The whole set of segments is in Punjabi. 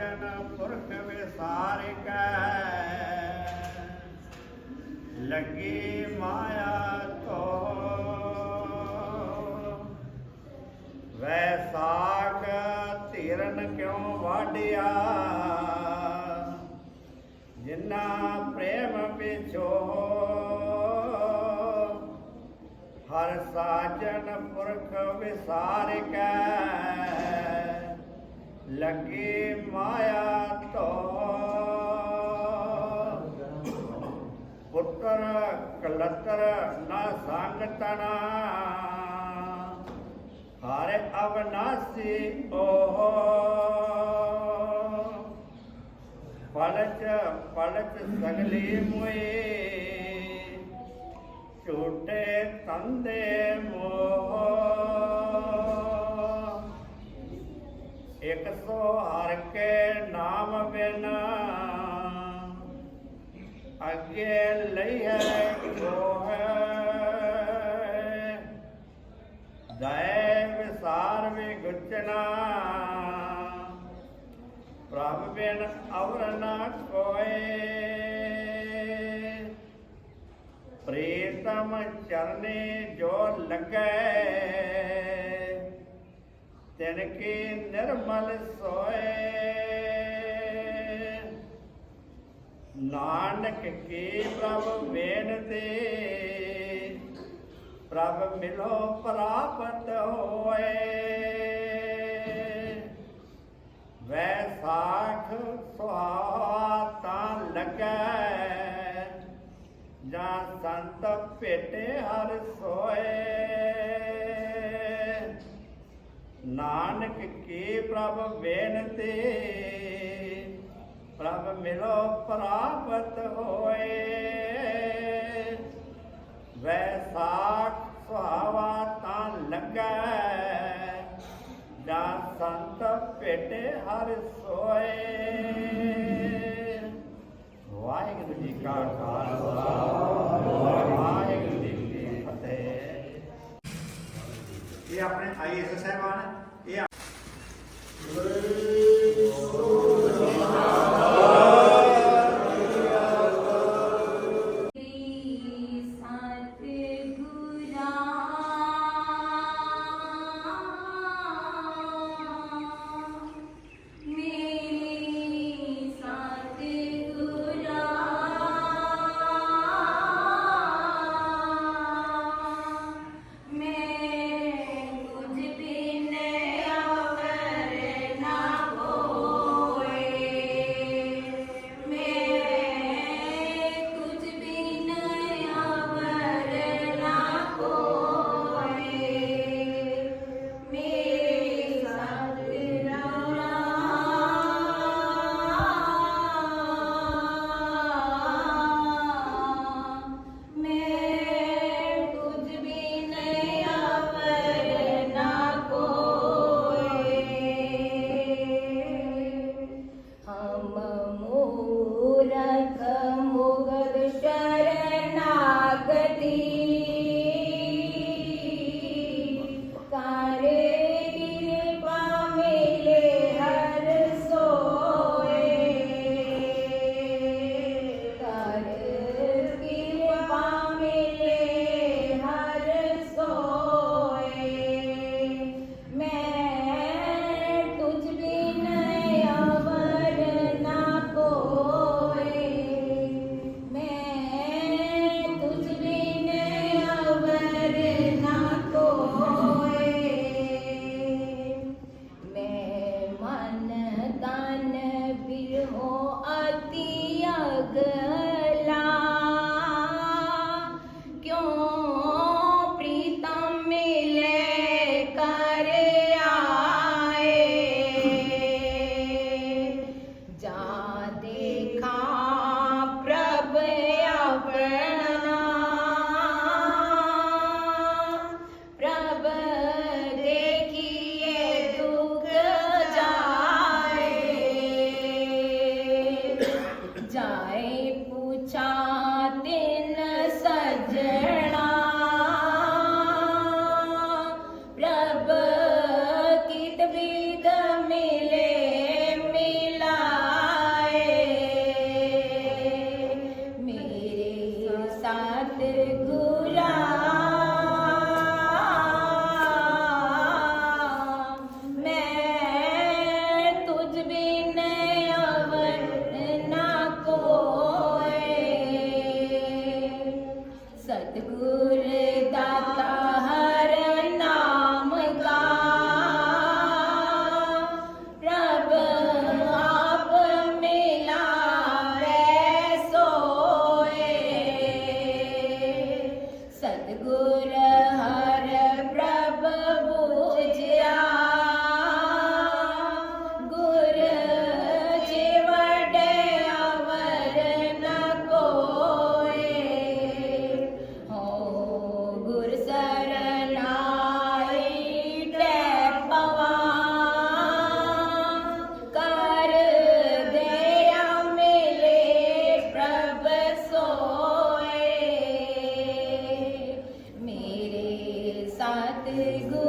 ਸਾਜਨ ਪੁਰਖ ਵਿਸਾਰ ਕੈ। ਲੱਗੀ ਮਾਇਆ ਤੋ। ਵੈਸਾਖ ਧਿਰਨ ਕਿਉ ਵਾਢਿਆ? ਜਿਨਾ ਪ੍ਰੇਮ ਵਿਛੋ ਹਰ ਸਾਜਨ ਪੁਰਖ ਵਿਸਾਰ ਕੈ। ਲੱਗੀ ਮਾਇਆ ਤੋ। ਪੁੱਤਰ ਕਲਤਰ ਨਾ ਸੰਗ ਤਣਾ। ਹਰ ਅਵਨਾਸੀ ਓਹ। ਪਲਚ ਪਲਚ ਸਗਲੀ ਮੋਏ। ਛੋਟੇ ਤੰਦੇ ਮੋਹ। ਇਕ ਸੋ ਹਰ ਕੇ ਨਾਮ ਬਿਨ ਅੱਗੇ ਲਈ ਹੈ ਕੋ ਹੈ ਦਇ ਵਿਸਾਰ ਵੀ ਗੁਚਨਾ ਪ੍ਰਭ ਬਿਨ ਅਵਰ ਨਾ ਕੋਏ ਪ੍ਰੀਤਮ ਚਰਨੇ ਜੋ ਲੱਗੈ ਤਿਨਕੀ ਨਿਰਮਲ ਸੋਏ। ਨਾਨਕ ਕੀ ਪ੍ਰਭ ਬੇਨਤੀ ਪ੍ਰਭ ਮਿਲੋ ਪ੍ਰਾਪਤ ਹੋਏ। ਵੈਸਾਖ ਸੁਹਾ ਤਾਂ ਲੱਗੈ, ਜਾਂ ਸੰਤ ਭੇਟੇ ਹਰ ਸੋਏ। ਨਾਨਕ ਕੀ ਪ੍ਰਭ ਬੇਨਤੀ ਪ੍ਰਭ ਮਿਲੋ ਪ੍ਰਾਪਤ ਹੋਏ। ਵੈਸਾਖ ਸੁਹਾਵਾ ਤਾਂ ਲੱਗੈ। ਜਾਂ ਸੰਤ ਭੇਟੇ ਹਰ ਸੋਏ। ਵਾਹਿਗੁਰੂ ਜੀ ਕਾ ਖਾਲਸਾ। ਵਾਹਿਗੁਰੂ ਜੀ ਕੀ ਫਤਿਹ। ਇਹ ਆਪਣੇ ਆਈਐਸ ਸਾਹਿਬਾਨ Hare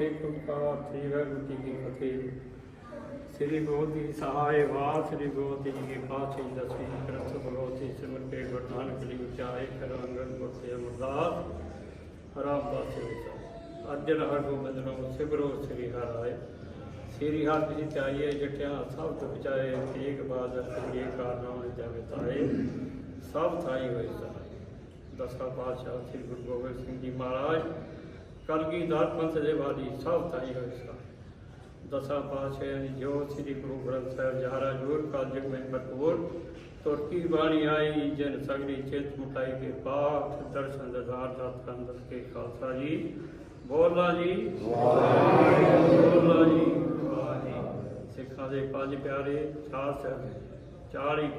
ਸੇ ਤੁਮਕਾਰ ਸ੍ਰੀ ਵਾਹਿਗੁਰੂ ਜੀ ਕੀ ਫਤਿਹ। ਸ੍ਰੀ ਬੋਧੀ ਸਹਾਇ ਵਾਰ, ਸ੍ਰੀ ਬੋਧੀ ਜੀ ਕੀ ਪਾਤਸ਼ਾਹੀ ਦਸਵੀਂ ਗ੍ਰੰਥ ਭਗਵਤੀ ਸਿਮਰ ਕੇ ਵਰਤਾਨ ਕਲੀ ਉਚਾਰੇ ਕਰ ਅੰਗਨ ਬਖਸ਼ੇ ਅਮਰਦਾਸ ਰਾਮਦਾਸ ਜੀ ਅਰਜਨ ਹਰ ਗੋਬਿੰਦ ਨਾਮ ਸਿਮਰੋ ਸ੍ਰੀ ਹਰਿ ਸ੍ਰੀ ਹਰਿ ਜੀ ਚਾਹੀਏ ਜਟਿਆ ਸਭ ਤੋਂ ਬਚਾਏ ਤੇਗ ਬਾਦ ਸ੍ਰੀ ਕਾਰਨਾਮ ਜਾਵੇ ਤਾਏ। ਸਭ ਥਾਈ ਹੋਈ ਸਹਾਈ ਦਸਾ ਪਾਤਸ਼ਾਹ ਸ੍ਰੀ ਗੁਰੂ ਗੋਬਿੰਦ ਸਿੰਘ ਜੀ ਮਹਾਰਾਜ ਕਲਗੀਧਰ ਪੰਥ ਦੇ ਵਾਲੀ ਸਭ ਥਾਈ ਹੋਈ ਸਹਾਈ ਦਸਾਂ ਪਾਤਸ਼ਾਹਾਂ ਦੀ ਜੋ ਸ੍ਰੀ ਗੁਰੂ ਗ੍ਰੰਥ ਸਾਹਿਬ ਜਹਾਰਾ ਜੋਰ ਕਾਲਜਗ ਮੈਂ ਭਰਪੂਰ ਤੁਰਕੀ ਬਾਣੀ ਆਈ, ਜਨ ਸਗਰੀ ਚੇਤ ਮੁਟਾਈ ਕੇ ਪਾਠ, ਦਰਸ਼ਨ ਦਜ਼ਾਰ ਦਾਤ ਕੰਦਰ ਕੇ ਖਾਲਸਾ ਜੀ। ਬੋਲਾ ਜੀ। ਬੋਲਾ ਜੀ। ਵਾਹ ਸਿੱਖਾਂ ਦੇ ਪੰਜ ਪਿਆਰੇ ਚਾਰ ਸਾਹਿਬ ਚਾਰ ਹੀ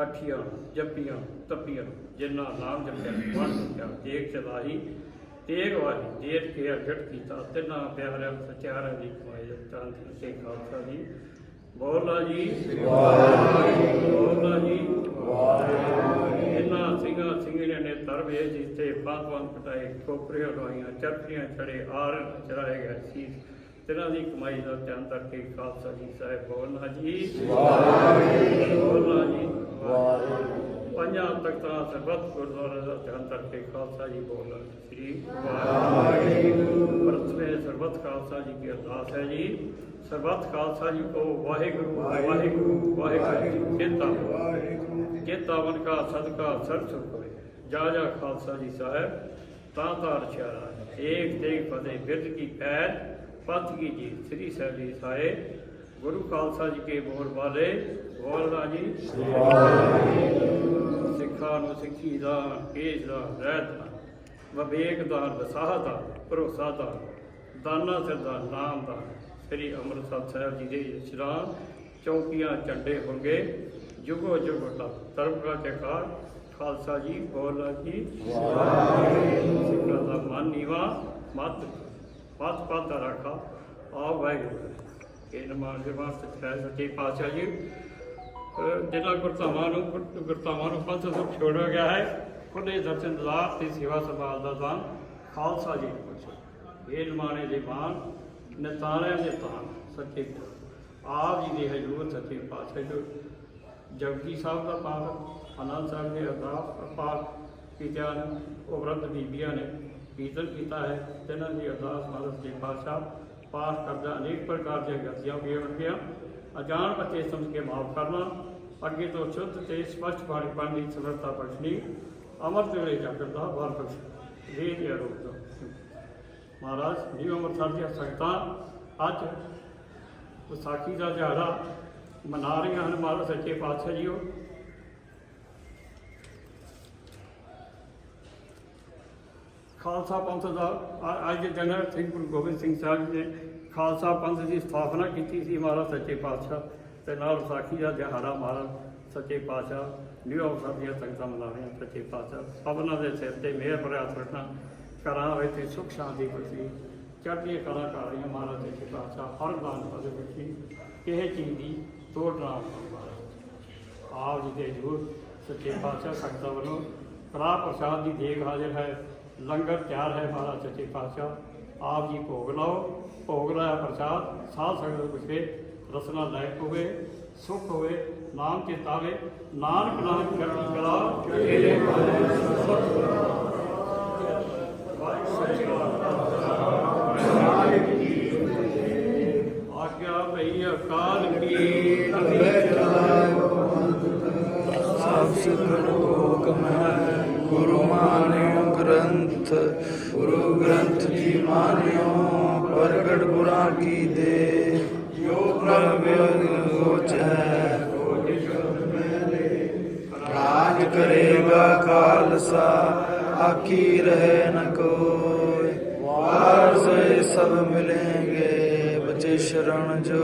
ਹੱਠੀਆਂ ਜੱਪੀਆਂ, ਤੱਪੀਆਂ, ਜਿਨ੍ਹਾਂ ਨਾਮ ਜਪਿਆ ਵੰਡ ਜਪਿਆ, ਦੇਖ ਚਲਾਹੀ ਤੇਗ ਵਾਹੀ ਦੇਖ ਕੇ ਅਗਟ ਕੀਤਾ ਤਿੰਨਾਂ ਪਿਆਰਿਆਂ ਸਚਿਆਰਿਆਂ ਦੀ ਕਮਾਈ ਚੰਦ ਤੇ ਖਾਲਸਾ ਜੀ। ਬੋਲਾ ਜੀ ਬੋਲਾ ਜੀ। ਇਹਨਾਂ ਸਿੰਘਾਂ ਸਿੰਘਣੀਆਂ ਨੇ ਤਰਵੇ ਜਿੱਤੇ ਪੰਜ ਪੰਜ ਪਟਾਏ ਕੋਪਰੀਆਂ ਲਵਾਈਆਂ ਚਰਖੀਆਂ ਚੜੇ ਆਰ ਚੜਾਏ ਗਏ ਸੀ ਤਿੰਨਾਂ ਦੀ ਕਮਾਈ ਦਾ ਚੰਦ ਕਰਕੇ ਖਾਲਸਾ ਜੀ ਸਾਹਿਬ ਬੋਲਣਾ ਜੀ। ਬੋਲਣਾ ਜੀ। ਪੰਜਾਂ ਤਖਤਾਂ ਸਰਬੱਤ ਗੁਰਦੁਆਰਾ ਦਾ ਧਿਆਨ ਕਰਕੇ ਖਾਲਸਾ ਜੀ ਬੋਲ ਸ੍ਰੀ ਵਾਹਿਗੁਰੂ। ਪ੍ਰਥਮੇ ਸਰਬੱਤ ਖਾਲਸਾ ਜੀ ਕੀ ਅਰਦਾਸ ਹੈ ਜੀ। ਸਰਬੱਤ ਖਾਲਸਾ ਜੀ ਕੋ ਵਾਹਿਗੁਰੂ ਵਾਹਿਗੁਰੂ ਵਾਹਿਗੁਰੂ, ਚੇਤਾ ਵਾਹਿਗੁਰੂ ਚੇਤਾਵਨ ਕਾ, ਸਦਕਾ ਸਰਸ ਹੋਏ ਜਾ ਜਾ ਖਾਲਸਾ ਜੀ ਸਾਹਿਬ, ਤਾਂ ਤਾਂ ਰਚਿਆਰਾ ਏਕ ਤੇਗ ਫਤਿਹ ਬਿਰਧ ਕੀ ਪੈਜ ਪਤ ਕੀ ਜੀ ਸ੍ਰੀ ਸਾਹਿਬ ਜੀ ਸਾਏ ਗੁਰੂ ਖਾਲਸਾ ਜੀ ਕੇ ਬੋਲ ਬਾਲੇ ਬੋਲਦਾ ਜੀ। ਸਿੱਖਾਂ ਨੂੰ ਸਿੱਖੀ ਦਾ, ਕੇਜ ਦਾ, ਰਹਿਤ ਦਾ, ਵਿਵੇਕ ਦਾ, ਵਸਾਹ ਦਾ, ਭਰੋਸਾ ਦਾ, ਦਾਨਾ ਸਿਰ ਦਾ, ਨਾਮ ਦਾ। ਸ੍ਰੀ ਅੰਮ੍ਰਿਤਸਰ ਸਾਹਿਬ ਜੀ ਦੇ ਇਸ਼ਨਾਨ ਚੌਕੀਆਂ ਝੰਡੇ ਹੋਗੇ। ਜੁਗੋ ਜੁਗੋ ਦਾ ਧਰਮ ਦਾ ਜਕਾਰ ਖਾਲਸਾ ਜੀ, ਬੋਲਾ ਜੀ। ਸਿੱਖਾਂ ਦਾ ਮਨ ਨੀਵਾ। ਮਤ ਪਤ ਪਤ ਰੱਖਾ। ਆ ਵਾਹਿਗੁਰੂ। ਇਹ ਨਮਾਜ਼ ਦੇ ਵਾਸਤੇ ਹੈ ਸੱਚੇ ਪਾਤਸ਼ਾਹ ਜੀ, ਅਹ ਜਿਹਨਾਂ ਗੁਰਤਾਵਾਂ ਨੂੰ ਗੁਰ- ਗੁਰਤਾਵਾਂ ਨੂੰ ਪੰਥ ਤੋਂ ਛੋੜਿਆ ਗਿਆ ਹੈ ਉਹਦੇ ਦਰਸ਼ਨ ਦਾਤ ਤੇ ਸੇਵਾ ਸੰਭਾਲ ਦਾ ਦਾਨ ਖਾਲਸਾ ਜੀ ਨੂੰ ਬਖਸ਼ੋ ਇਹ ਨਮਾਣੇ ਦੇ ਮਾਨ ਨਿਤਾਰਿਆਂ ਦੇ ਤਾਨ ਸੱਚੇ ਆਪ ਜੀ ਦੇ ਹਜ਼ੂਰ ਸੱਚੇ ਪਾਤਸ਼ਾਹ ਜੀ। ਜਪਜੀ ਸਾਹਿਬ ਦਾ ਪਾਠ ਆਨੰਦ ਸਾਹਿਬ ਦੇ ਅਰਦਾਸ ਪਾਠ ਕੀਤਿਆਂ ਨੇ ਬੀਬੀਆਂ ਨੇ ਕੀਰਤਨ ਕੀਤਾ ਹੈ। ਤਿੰਨਾਂ ਦੀ ਅਰਦਾਸ ਮਹਾਰਾਜ ਦੇ ਪਾਤਸ਼ਾਹ ਪਾਠ ਕਰਦਾ ਅਨੇਕ ਪ੍ਰਕਾਰ ਦੀਆਂ ਗਲਤੀਆਂ ਵੀ ਹੋਣਗੀਆਂ। ਅਜਾਣ ਬੱਚੇ ਸਮਝ ਕੇ ਮਾਫ ਕਰਨਾ ਅੱਗੇ ਤੋਂ ਸ਼ੁੱਧ ਤੇ ਸਪਸ਼ਟ ਬਾਣੀ ਪੜ੍ਹਨ ਦੀ ਸਮਰੱਥਾ ਬਖਸ਼ਣੀ। ਅਮਰ ਵੇਲੇ ਜਾਗਰ ਦਾ ਵਾਰ ਬਖਸ਼। ਇਹ ਦੀ ਅਰੋਗ ਦਾ ਮਹਾਰਾਜ ਨਿਊ ਅੰਮ੍ਰਿਤਸਰ ਦੀਆਂ ਸੰਗਤਾਂ, ਅੱਜ ਵਿਸਾਖੀ ਦਾ ਦਿਹਾੜਾ ਮਨਾ ਰਹੀਆਂ ਹਨ। ਮਹਾਰਾਜ, ਸੱਚੇ ਪਾਤਸ਼ਾਹ ਜੀਓ। ਖਾਲਸਾ ਪੰਥ ਦਾ ਅੱਜ ਜਨਰਲ ਦਿਨ ਸਿੰਘ ਗੁਰੂ ਗੋਬਿੰਦ ਸਿੰਘ ਸਾਹਿਬ ਜੀ ਨੇ ਖਾਲਸਾ ਪੰਥ ਦੀ ਸਥਾਪਨਾ ਕੀਤੀ ਸੀ ਮਹਾਰਾਜ ਸੱਚੇ ਪਾਤਸ਼ਾਹ ਤੇ ਨਾਲ ਵਿਸਾਖੀ ਦਾ ਦਿਹਾੜਾ ਮਹਾਰਾਜ ਸੱਚੇ ਪਾਤਸ਼ਾਹ, ਨਿਊ ਅੰਮ੍ਰਿਤਸਰ ਦੀਆਂ ਸੰਗਤਾਂ ਮਨਾ ਰਹੀਆਂ ਸੱਚੇ ਪਾਤਸ਼ਾਹ। ਸਭਨਾਂ ਦੇ ਸਿਰ ਤੇ ਮਿਹਰ ਭਰਿਆ ਹੱਥ ਰੱਖਣਾ ਕਰਾਂ ਹੋਏ ਸੁਖ ਸ਼ਾਂਤੀ ਬਖਸ਼ੀ, ਚੜ੍ਹਦੀਆਂ ਕਲਾ ਕਰ ਰਹੀਆਂ ਮਹਾਰਾਜ ਸੱਚੇ ਪਾਤਸ਼ਾਹ, ਹਰ ਦਾਨ ਪਾਦੇ ਬਖਸ਼ੀ, ਕਿਸੇ ਚੀਜ਼ ਦੀ ਤੋੜ ਨਾ ਮਹਾਰਾਜ। ਆਪ ਜੀ ਦੇ ਜੂਰ ਸੱਚੇ ਪਾਤਸ਼ਾਹ ਸੰਗਤਾਂ ਵੱਲੋਂ ਕੜਾ ਪ੍ਰਸਾਦ ਦੀ ਦੇਖ ਹਾਜ਼ਰ ਹੈ। ਲੰਗਰ ਤਿਆਰ ਹੈ ਮਹਾਰਾਜ ਸੱਚੇ ਪਾਤਸ਼ਾਹ। ਆਪ ਜੀ ਭੋਗ ਲਾਓ, ਭੋਗ ਲਾਇਆ ਪ੍ਰਸਾਦ, ਸਾਧ ਸੰਗਤ ਪੁੱਛੇ ਰਸਨਾ ਲਾਇਕ ਹੋਵੇ, ਸੁਖ ਹੋਵੇ, ਨਾਮ ਚੇਤਾਵੇ ਨਾਨਕ ਨਾਮ ਕਰਨੀ ਕਲਾ ਤੇਰੇ ਆਗਿਆ ਭਈ ਅਕਾਲ ਕੀ। ਤਬੇ ਸਿਖਰ ਹੁਕਮ ਹੈ ਗੁਰੂ ਮਾਨਿਓ ਗ੍ਰੰਥ, ਗੁਰੂ ਗ੍ਰੰਥ ਜੀ ਮਾਨਿਓ, ਪ੍ਰਗਟ ਗੁਰਾਂ ਕੀ ਦੇ। ਜੋ ਪ੍ਰਭਿ ਹੋਚੈ ਰਾਜ ਕਰੇਗਾ ਖਾਲਸਾ, ਆਖੀ ਰਹੇ ਨ ਕੋਇ ਵਾਰਸੇ ਸਭ ਮਿਲेंगे ਬਚੇ ਸ਼ਰਨ ਜੋ